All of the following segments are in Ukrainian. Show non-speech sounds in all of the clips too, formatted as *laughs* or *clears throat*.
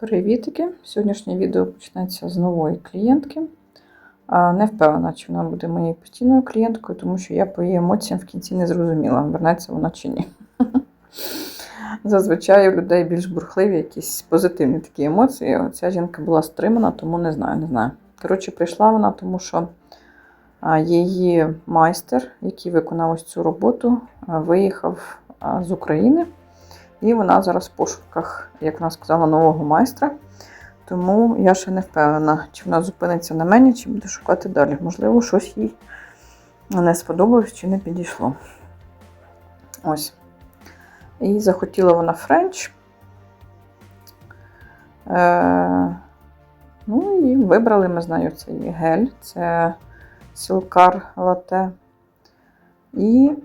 Привітики! Сьогоднішнє відео почнеться з нової клієнтки. Не впевнена, чи вона буде моєю постійною клієнткою, тому що я по її емоціям в кінці не зрозуміла, вернеться вона чи ні. *laughs* Зазвичай у людей більш бурхливі, якісь позитивні такі емоції. Ця жінка була стримана, тому не знаю, не знаю. Коротше, прийшла вона, тому що її майстер, який виконав ось цю роботу, виїхав з України. І вона зараз в пошуках, як вона сказала, нового майстра. Тому я ще не впевнена, чи вона зупиниться на мені, чи буде шукати далі. Можливо, щось їй не сподобалось чи не підійшло. Ось. І захотіла вона френч. Е, ну і вибрали ми з нею цей гель. Це сілкар лате. І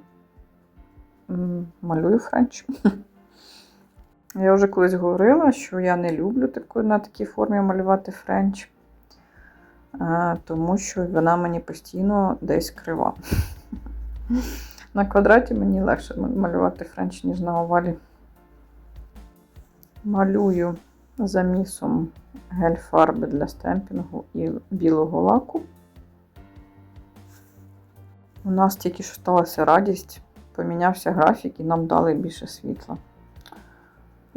малюю френч. *laughs* Я вже колись говорила, що я не люблю таку, на такій формі малювати френч, а, тому що вона мені постійно десь крива. На квадраті мені легше малювати френч, ніж на овалі. Малюю замісом гель-фарби для стемпінгу і білого лаку. У нас тільки що сталася радість, помінявся графік і нам дали більше світла.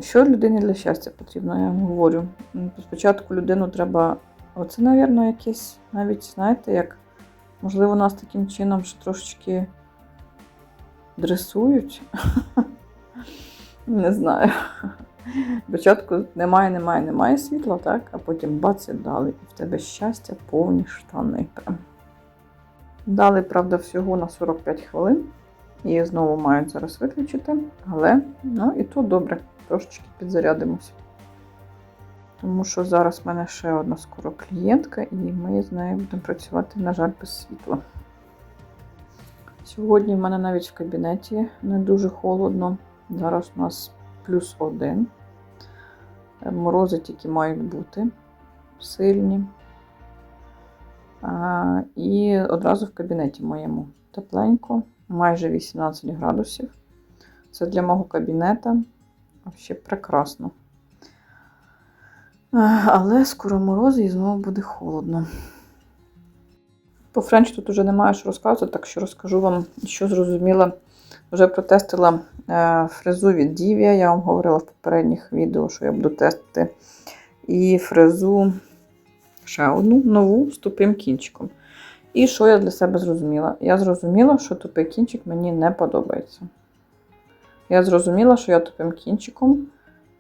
Що людині для щастя потрібно, я вам говорю. Спочатку людину треба. Оце, мабуть, якесь, навіть, знаєте, як, можливо, нас таким чином ще трошечки дресують. Не знаю. Спочатку немає, немає, немає світла, так? А потім бац і дали. І в тебе щастя повні штани. Прям. Дали, правда, всього на 45 хвилин. Її знову мають зараз виключити, але ну і тут добре трошечки підзарядимося. Тому що зараз в мене ще одна скоро клієнтка, і ми з нею будемо працювати, на жаль, без світла. Сьогодні в мене навіть в кабінеті не дуже холодно. Зараз у нас плюс один. Морози тільки мають бути сильні. А, І одразу в кабінеті моєму тепленько, майже 18 градусів. Це для мого кабінета. Ще прекрасно. Але скоро морози і знову буде холодно. По френч тут вже немає що розказувати, так що розкажу вам, що зрозуміла. Вже протестила фрезу від Divia, я вам говорила в попередніх відео, що я буду тестити. І фрезу ще одну нову з тупим кінчиком. І що я для себе зрозуміла? Я зрозуміла, що тупий кінчик мені не подобається. Я зрозуміла, що я тупим кінчиком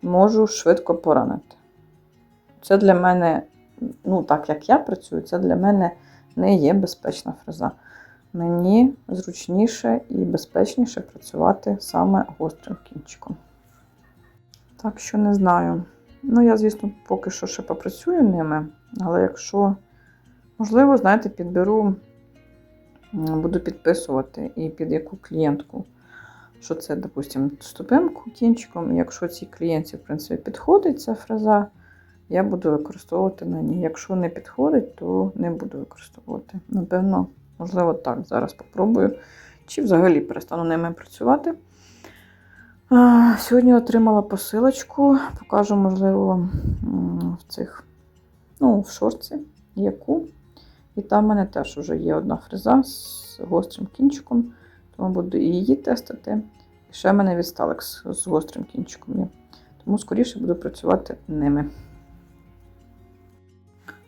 можу швидко поранити. Це для мене, ну так як я працюю, це для мене не є безпечна фреза. Мені зручніше і безпечніше працювати саме гострим кінчиком. Так що не знаю. Ну, я, звісно, поки що ще попрацюю ними, але якщо, можливо, знаєте, підберу, буду підписувати і під яку клієнтку що це, допустимо, тупим кінчиком. Якщо цій клієнтці, в принципі, підходить ця фраза, я буду використовувати на ній. Якщо не підходить, то не буду використовувати. Напевно, можливо, так. Зараз попробую. Чи взагалі перестану ними працювати. Сьогодні отримала посилочку, покажу, можливо, в цих, ну, в шорці, яку. І там в мене теж вже є одна фреза з гострим кінчиком. Тому буду і її тестити. І ще в мене відсталик з гострим кінчиком є. Тому скоріше буду працювати ними.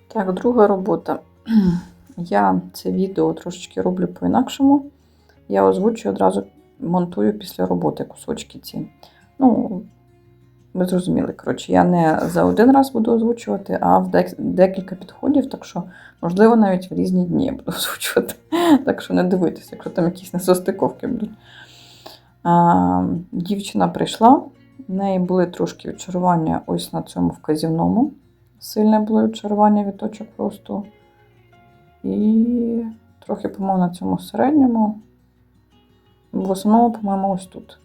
Так, друга робота. *clears throat* Я це відео трошечки роблю по-інакшому. Я озвучую одразу монтую після роботи кусочки ці. Ну, ви зрозуміли, коротше, я не за один раз буду озвучувати, а в декілька підходів, так що, можливо, навіть в різні дні я буду *laughs* озвучувати. Так що не дивуйтесь, якщо там якісь несостиковки будуть. А, Дівчина прийшла, в неї були трошки відчарування ось на цьому вказівному. Сильне було відчарування від точок просто. І трохи, по-моєму, на цьому середньому. В основному, по-моєму, ось тут.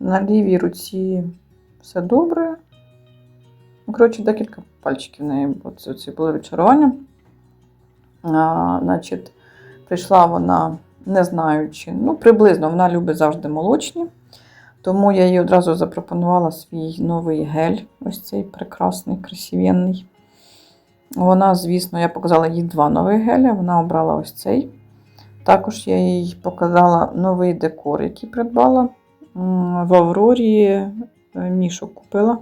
На лівій руці все добре. Коротше, декілька пальчиків в неї ці були відчарування. А, Значить, прийшла вона, не знаючи, ну, приблизно вона любить завжди молочні. Тому я їй одразу запропонувала свій новий гель, ось цей прекрасний, красивенний. Вона, звісно, я показала їй два нових геля, вона обрала ось цей. Також я їй показала новий декор, який придбала. В Аврорі мішок купила.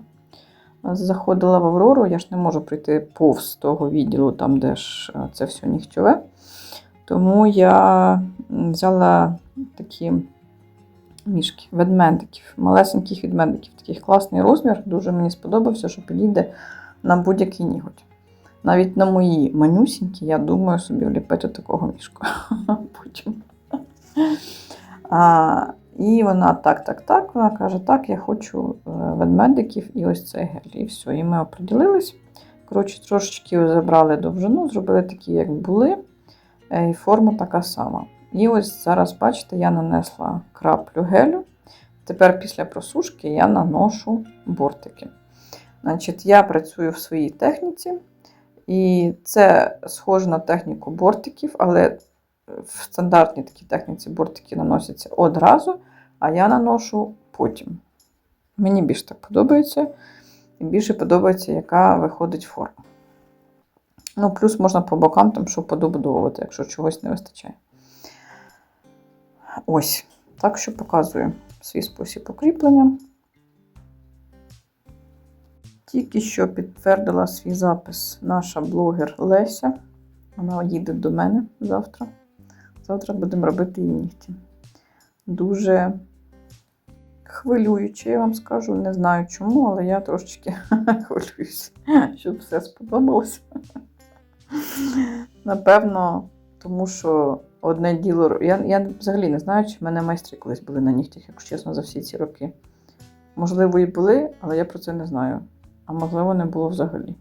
Заходила в Аврору, я ж не можу прийти повз того відділу, там, де ж е, це все нігтьове. Тому я взяла такі мішки, ведмедиків, малесеньких ведмедиків. Такий класний розмір, дуже мені сподобався, що підійде на будь-який ніготь. Навіть на мої манюсінькі, я думаю собі вліпити такого мішку *laughs* потім. І вона так, так, так. Вона каже: так, я хочу е, ведмедиків і ось цей гель. І все. І ми оприділились. Коротше, трошечки забрали довжину, зробили такі, як були. е, І форма така сама. І ось зараз, бачите, я нанесла краплю гелю. Тепер після просушки я наношу бортики. Значить, я працюю в своїй техніці, і це схоже на техніку бортиків, але в стандартній такій техніці бортики наносяться одразу, а я наношу потім. Мені більше так подобається, і більше подобається, яка виходить форма. Ну, плюс можна по бокам там що подобудовувати, якщо чогось не вистачає. Ось, так що показую свій спосіб укріплення. Тільки що підтвердила свій запис наша блогер Леся. Вона їде до мене завтра. Завтра будемо робити її нігті. Дуже хвилююче, я вам скажу. Не знаю чому, але я трошечки *laughs* хвилююся, щоб все сподобалося. Напевно, тому що одне діло. Я, я взагалі не знаю, чи в мене майстри колись були на нігтях, якщо чесно, за всі ці роки. Можливо, і були, але я про це не знаю. А можливо, не було взагалі.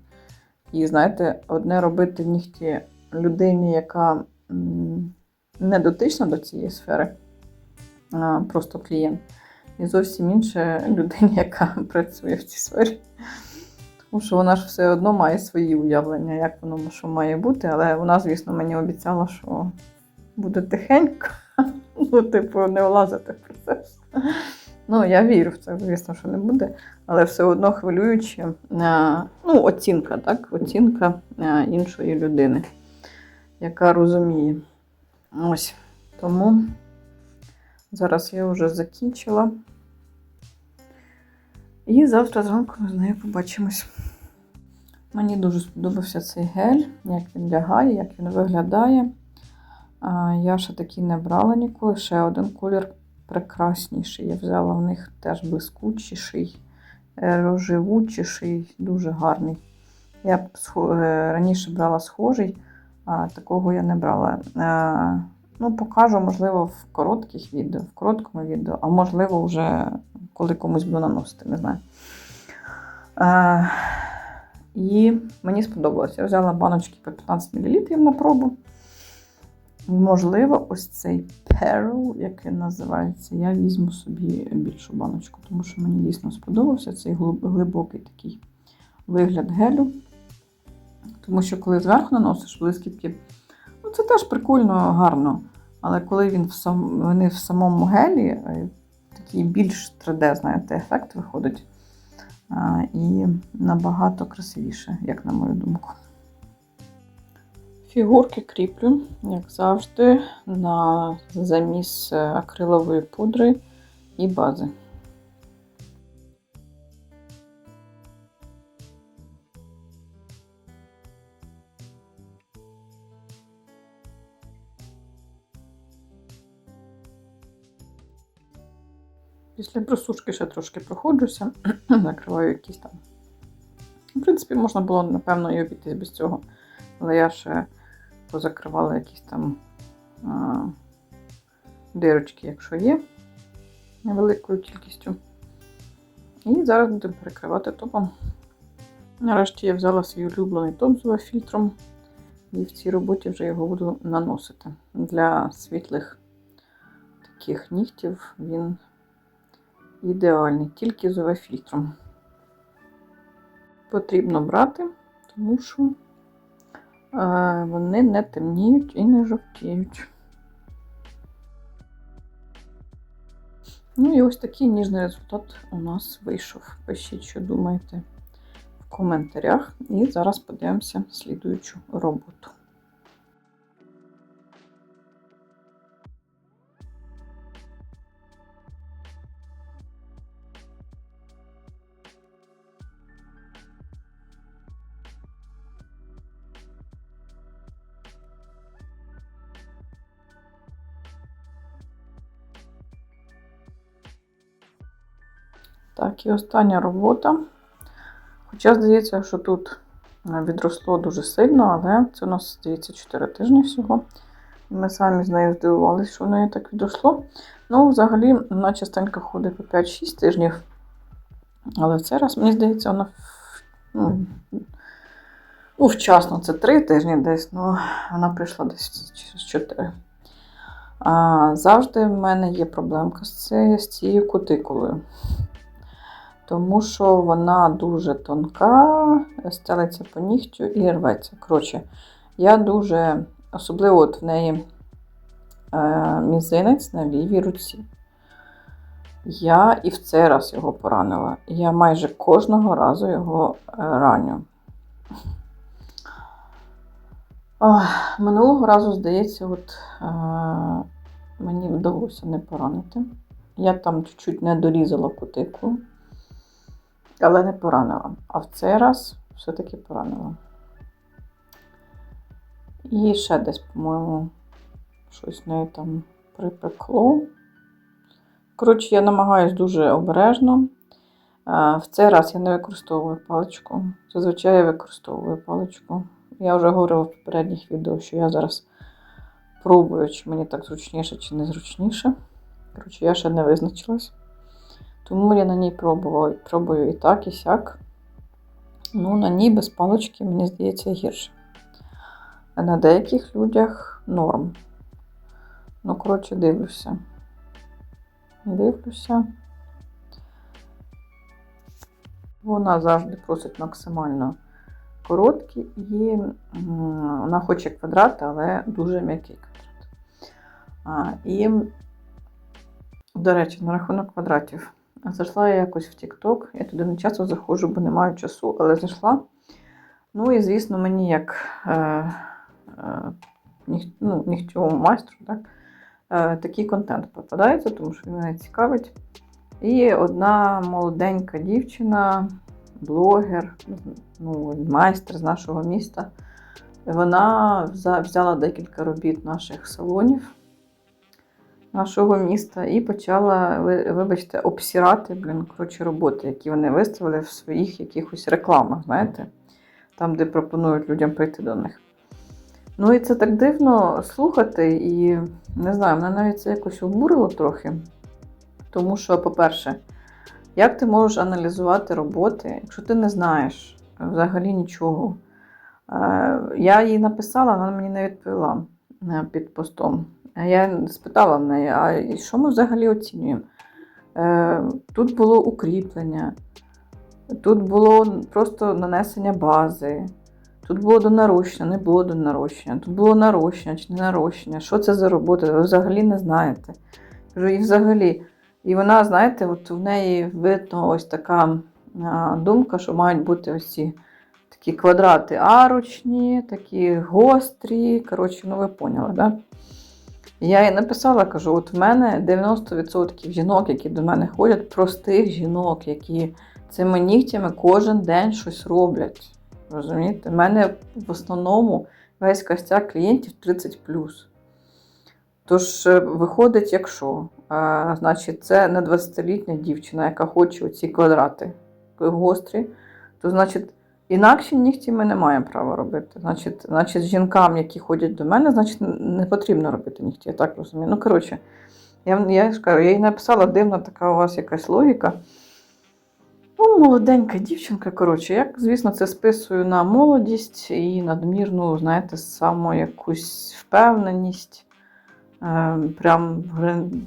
І знаєте, одне робити нігті людині, яка не дотична до цієї сфери, а просто клієнт. І зовсім інше людині, яка *laughs* працює в цій сфері. Тому що вона ж все одно має свої уявлення, як воно що має бути. Але вона, звісно, мені обіцяла, що буде тихенько, *laughs* ну, типу, не влазити в процес. Ну, я вірю в це, звісно, що не буде, але все одно хвилююче. Е, Ну, оцінка, так? Оцінка е, іншої людини, яка розуміє. Ось. Тому зараз я вже закінчила. І завтра зранку з нею побачимось. Мені дуже сподобався цей гель, як він лягає, як він виглядає. Я ще такий не брала ніколи. Ще один колір прекрасніший. Я взяла в них теж блискучіший, е, дуже гарний. Я е, раніше брала схожий, такого я не брала. Е, Ну, покажу, можливо, в коротких відео, в короткому відео, а можливо, вже коли комусь буду наносити, не знаю. Е, і мені сподобалось. Я взяла баночки по 15 мл на пробу. Можливо, ось цей Pearl, як він називається, я візьму собі більшу баночку, тому що мені дійсно сподобався цей глибокий такий вигляд гелю. Тому що коли зверху наносиш блискітки, ну це теж прикольно, гарно. Але коли він в сам, вони в самому гелі, е, такий більш 3D, знаєте, ефект виходить. А, і набагато красивіше, як на мою думку. Фігурки кріплю, як завжди, на заміс е, акрилової пудри і бази. Після просушки ще трошки проходжуся, *clears throat* накриваю якісь там. В принципі, можна було, напевно, і обійтись без цього. Але я ще позакривала якісь там а, дирочки, якщо є, невеликою кількістю. І зараз будемо перекривати топом. Нарешті я взяла свій улюблений топ з фільтром. І в цій роботі вже його буду наносити. Для світлих таких нігтів він ідеальний, тільки з UV-фільтром. Потрібно брати, тому що е, вони не темніють і не жовтіють. Ну і ось такий ніжний результат у нас вийшов. Пишіть, що думаєте в коментарях. І зараз подивимося слідуючу роботу. Так, і остання робота. Хоча здається, що тут е, відросло дуже сильно, але це у нас здається 4 тижні всього. Ми самі з нею здивувалися, що в неї так відросло. Ну, взагалі, вона частенько ходить по 5-6 тижнів. Але в цей раз, мені здається, вона ну, ну, вчасно це 3 тижні десь, ну вона прийшла десь через 4. А, завжди в мене є проблемка з цією, кутикулою тому що вона дуже тонка, стелиться по нігтю і рветься. Коротше, я дуже, особливо от в неї е, мізинець на лівій руці. Я і в цей раз його поранила. Я майже кожного разу його е, раню. Минулого разу, здається, от, е, мені вдалося не поранити. Я там чуть-чуть не дорізала кутику але не поранила. А в цей раз все-таки поранила. І ще десь, по-моєму, щось в неї там припекло. Коротше, я намагаюся дуже обережно. В цей раз я не використовую паличку. Зазвичай я використовую паличку. Я вже говорила в попередніх відео, що я зараз пробую, чи мені так зручніше, чи не зручніше. Коротше, я ще не визначилась. Тому я на ній пробувала, пробую і так, і сяк. Ну, на ній без палички, мені здається, гірше. А на деяких людях норм. Ну, коротше, дивлюся. Дивлюся. Вона завжди просить максимально короткі і вона хоче квадрат, але дуже м'який квадрат. А, І, до речі, на рахунок квадратів. Зайшла я якось в TikTok, я туди не часто заходжу, бо не маю часу, але зайшла. Ну і, звісно, мені як е, е, ніх, ну, нігтєвому майстру так, е, такий контент попадається, тому що він мене цікавить. І одна молоденька дівчина, блогер, ну, майстер з нашого міста, вона взяла декілька робіт наших салонів нашого міста і почала, вибачте, обсірати блін, коротше, роботи, які вони виставили в своїх якихось рекламах, знаєте, там, де пропонують людям прийти до них. Ну і це так дивно слухати, і не знаю, мене навіть це якось обурило трохи. Тому що, по-перше, як ти можеш аналізувати роботи, якщо ти не знаєш взагалі нічого? Е, я їй написала, вона мені не відповіла е, під постом. Я спитала в неї, а що ми взагалі оцінюємо? Е, тут було укріплення, тут було просто нанесення бази, тут було до нарощення, не було до нарощення, тут було нарощення чи не нарощення. Що це за робота? Ви взагалі не знаєте. І взагалі. І вона, знаєте, от в неї видно ось така думка, що мають бути ось ці такі квадрати арочні, такі гострі. Коротше, ну ви поняли, так? Да? Я їй написала, кажу: от в мене 90% жінок, які до мене ходять, простих жінок, які цими нігтями кожен день щось роблять. Розумієте? У мене в основному весь костяк клієнтів 30. Тож, е, виходить, якщо, а, значить, це не 20-літня дівчина, яка хоче оці квадрати гострі, то значить. Інакші нігті ми не маємо права робити. Значить, значить, жінкам, які ходять до мене, значить, не потрібно робити нігті, я так розумію. Ну, коротше, я я ж кажу, я їй написала, дивна така у вас якась логіка. Ну, молоденька дівчинка, коротше, я, звісно, це списую на молодість і надмірну, знаєте, саму якусь впевненість. Е, Прям,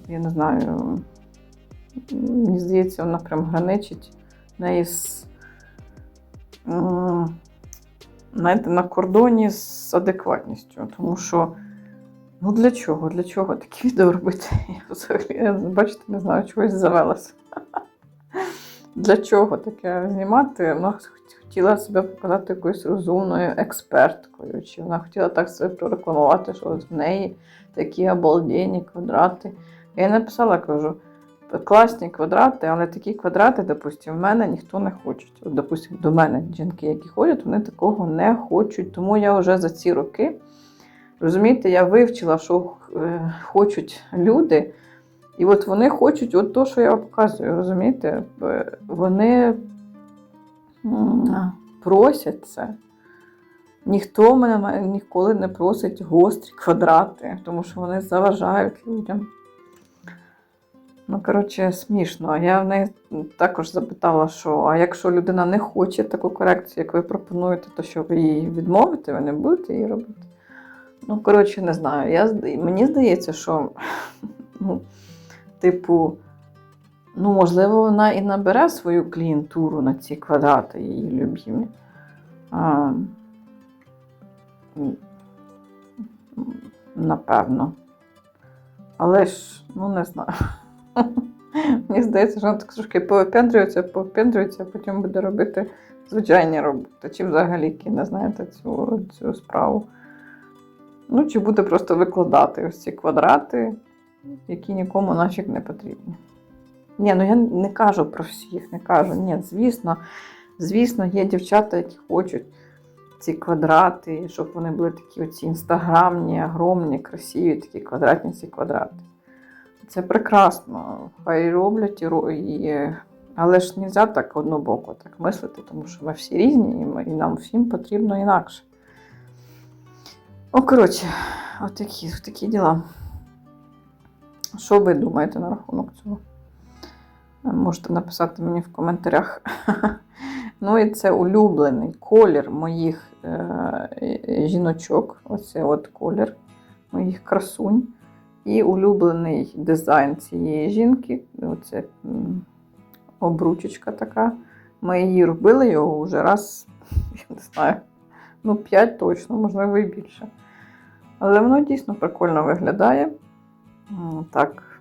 я не знаю, мені здається, вона прям граничить неї з знаєте, на кордоні з адекватністю. Тому що Ну для чого? Для чого такі відео робити? *laughs* Я взагалі, бачите, не знаю, чогось завелася. *laughs* Для чого таке знімати? Вона хотіла себе показати якоюсь розумною експерткою, чи вона хотіла так себе прорекламувати, що в неї такі обалденні квадрати. Я написала, кажу, класні квадрати, але такі квадрати, допустимо, в мене ніхто не хоче. От, допустимо, до мене жінки, які ходять, вони такого не хочуть. Тому я вже за ці роки, розумієте, я вивчила, що е, хочуть люди. І от вони хочуть от то, що я показую, розумієте? Вони просять це. Ніхто мене ніколи не просить гострі квадрати, тому що вони заважають людям. Ну, коротше, смішно. Я в неї також запитала, що а якщо людина не хоче таку корекцію, як ви пропонуєте, то що ви її відмовите, ви не будете її робити. Ну, коротше, не знаю. Я, мені здається, що, *laughs* ну, типу, ну, можливо, вона і набере свою клієнтуру на ці квадрати її любімі. А, напевно. Але ж, ну не знаю. *laughs* Мені здається, що вона так трошки повипендрюється, повипендрюється, а потім буде робити звичайні роботи. Чи взагалі кине, знаєте, цю, цю справу. Ну, чи буде просто викладати ось ці квадрати, які нікому нафіг не потрібні. Ні, ну я не кажу про всіх, не кажу. Ні, звісно, звісно, є дівчата, які хочуть ці квадрати, щоб вони були такі оці інстаграмні, огромні, красиві, такі квадратні ці квадрати. Це прекрасно. Хай роблять і. Але ж не можна так однобоко так мислити, тому що ми всі різні, і, ми, і нам всім потрібно інакше. О, коротше, отакі, такі діла. Що ви думаєте на рахунок цього? Можете написати мені в коментарях. *laughs* Ну і це улюблений колір моїх е, жіночок. Оце от колір моїх красунь. І улюблений дизайн цієї жінки. Оце обручечка така. Ми її робили його вже раз, *laughs* я не знаю, ну 5 точно, можливо, і більше. Але воно дійсно прикольно виглядає. Так,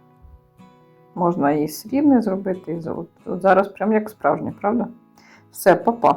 можна і срібне зробити, і. Зараз прям як справжнє, правда? Все, папа.